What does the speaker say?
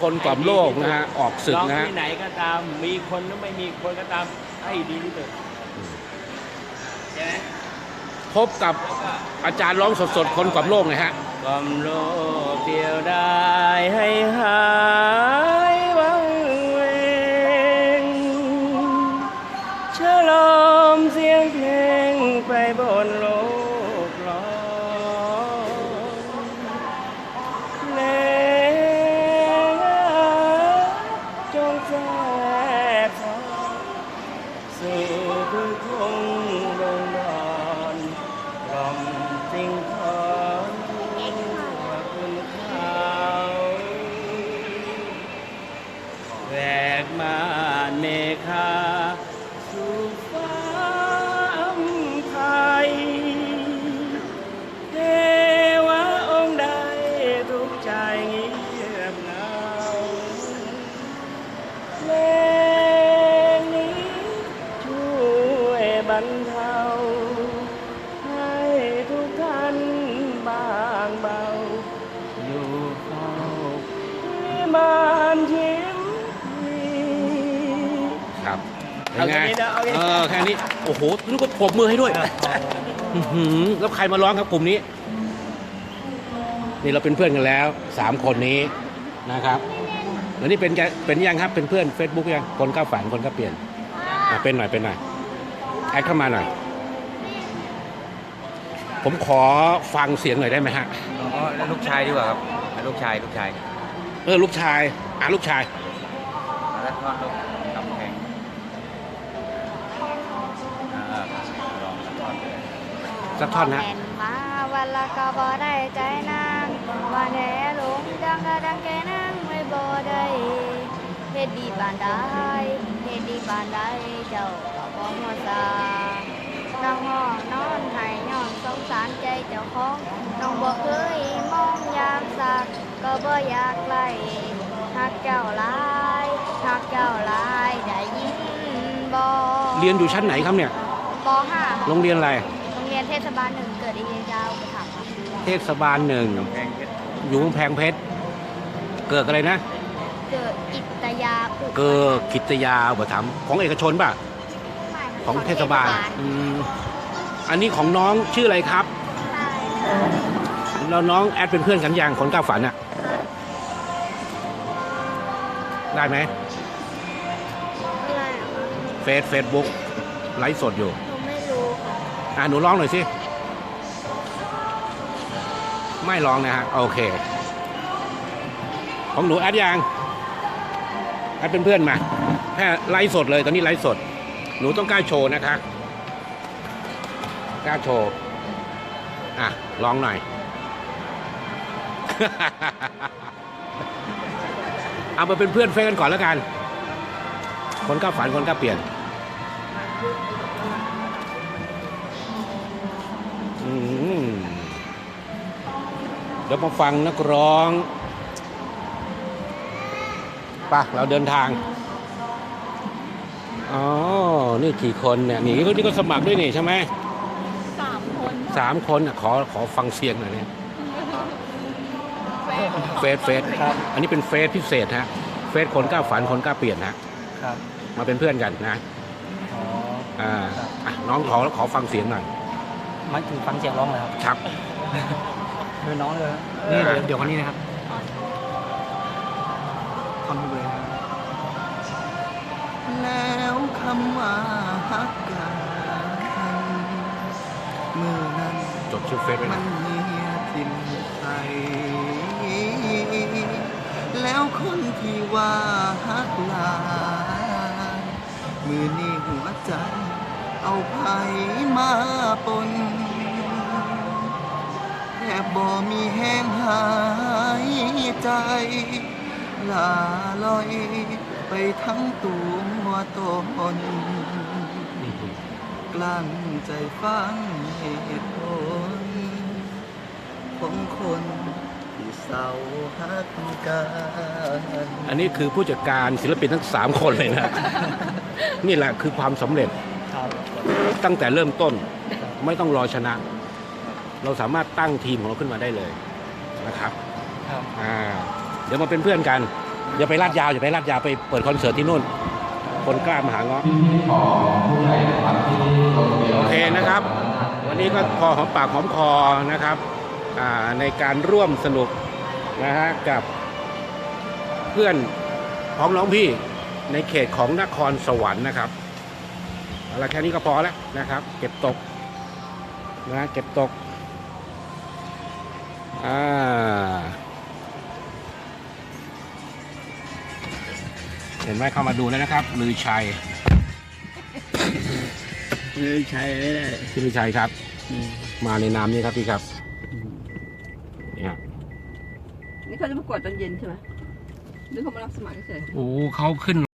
คนกล่อมโลกนะฮะออกศึกร้องนะฮะที่ไหนก็ตาม มีคนหรือไม่มีคนก็ตามให้ดีที่สุดใช่ไหมพบกับอาจารย์ร้องสดๆคนกล่อมโลกหนะฮะ กล่อมโลกเดียวได้ให้หาย งแทรกซ้อนสู่พื้นคงลงดอนกล่อมสิ่งของทั่วคุณเขาแวกมาเมฆา บรรเทาให้ทุกท่านบางเบา อยู่เฝ้าวิมานชิมพีครับเป็เอานไงแค่นี้นะเอาแค่นี้ เออแค่นี้ โอ้โหนึกว่าปรบมือให้ด้วยอื้อหือแล้วใครมาร้องครับกลุ่มนี้ นี่เราเป็นเพื่อนกันแล้วสามคนนี้นะครับแล้วนี่เป็นแกเป็นยังครับเป็นเพื่อน Facebook ยังคนก้าวฝันคนก็เปลี่ยนอะเป็นหน่อยเป็นหน่อย แอดเข้ามาหน่อย ผมขอฟังเสียงหน่อยได้ไหมฮะ อ๋อแล้วลูกชายดีกว่าครับแล้วลูกชายลูกชายเออลูกชายอะลูกชาย แล้วทอดลูกกำแพงอ่าลองทอดเลยสักท่อนนะ แม่นมาวันละก็บ่ได้ใจนางว่าแหน่หลงดังก็ดังแกนางไม่บ่ได้เฮ็ดดีปานใดเฮ็ดดีปานใดเจ้าก็ บ่ฮู้ซาน้องห้องนอนให้ย้อนสงสารใจเจ้าของน้องบ่เคยมองอยากสักก็บ่อยากไล่ฮักเจ้าหลายฮักเจ้าหลายได้ยินบ่เรียนอยู่ชั้นไหนครับเนี่ยป .5 โรงเรียนอะไรโรงเรียนเทศบาลหนึ่งเกิดไอเดียยาวไปถามค่ะเทศบาลหนึ่งกำแพงเพชรอยู่กำแพงเพชรเกิดอะไรนะ เกิดอิตยาปุเกิดกิตยาอุปถัมภ์ของเอกชนป่ะไม่ ของเทศบาลอืมอันนี้ของน้องชื่ออะไรครับใช่แล้วน้องแอดเป็นเพื่อนกันยังคนก้าวฝันอะได้ไหมอะไรอะคะเฟซเฟซบุ๊กไลฟ์สดอยู่ หนูไม่รู้ค่ะอะหนูร้องหน่อยสิ ไม่ร้องนะฮะ โอเค ของหนูแอดยังแอดเป็นเพื่อนมาแค่ไลฟ์สดเลย ตอนนี้ไลฟ์สด หนูต้องกล้าโชว์นะคะ กล้าโชว์ อะร้องหน่อย เอามาเป็นเพื่อนเฟซกันก่อนแล้วกัน คนก็ฝันคนก็เปลี่ยน เดี๋ยวมาฟังนักร้องไปะเราเดินทาง อ๋อ นี่กี่คนเนี่ย นี่ก็นี่ก็สมัครด้วยนี่ใช่ไหมสามคนสามคนอะขอขอฟังเสียงหน่อยเนี่ยเฟสเฟสอันนี้เป็นเฟสพิเศษฮะ เฟสคนกล้าฝันคนกล้าเปลี่ยนฮะ ครับ มาเป็นเพื่อนกันนะ อ๋ออ่าอะน้องขอขอฟังเสียงหน่อยหมันถึงฟังเสียงร้องเลยครับครับเป็นน้องเลยนี่เดี๋ยวเดี๋ยวคนนี้นะครับทำไำว่าฮักกันเมื่อนั้นจดชื่อเฟซไว้มันะนเมียทิมไทยแล้วคนที่ว่าฮักหลายมือนี้หัวใจ เอาไผมาปน แทบบ่มีแห้งหายใจ ลาลอย ไปทั้งตัวตนกลั้นใจฟังเหตุผลของคนที่เศร้าหักกันอันนี้คือผู้จัดการศิลปินทั้งสามคนเลยนะ นี่แหละคือความสำเร็จ ครับตั้งแต่เริ่มต้นไม่ต้องรอชนะ เราสามารถตั้งทีมของเราขึ้นมาได้เลยนะครับ ครับ อ่า เดี๋ยวมาเป็นเพื่อนกัน อย่าไปลาดยาวอย่าไปลาดยาวไปเปิดคอนเสิร์ตที่นู่น คนกล้ามาหาเงาะโอเคนะครับ วันนี้ก็พอหอมปากหอมคอนะครับในการร่วมสนุกนะฮะกับเพื่อนพ้องน้องพี่ในเขตของนครสวรรค์นะครับเอาละแค่นี้ก็พอแล้วนะครับ เก็บตกนะเก็บตกอ่า เห็นไหมเข้ามาดูแล้วนะครับลือชัยเลยใช้ไม่ได้พี่ลือชัยครับ มาในนามนี้ครับพี่ครับนี่ครับนี่เขาจะประกวดตอนเย็นใช่ไหมหรือเขามารับสมัครเฉยโอ้เขาขึ้น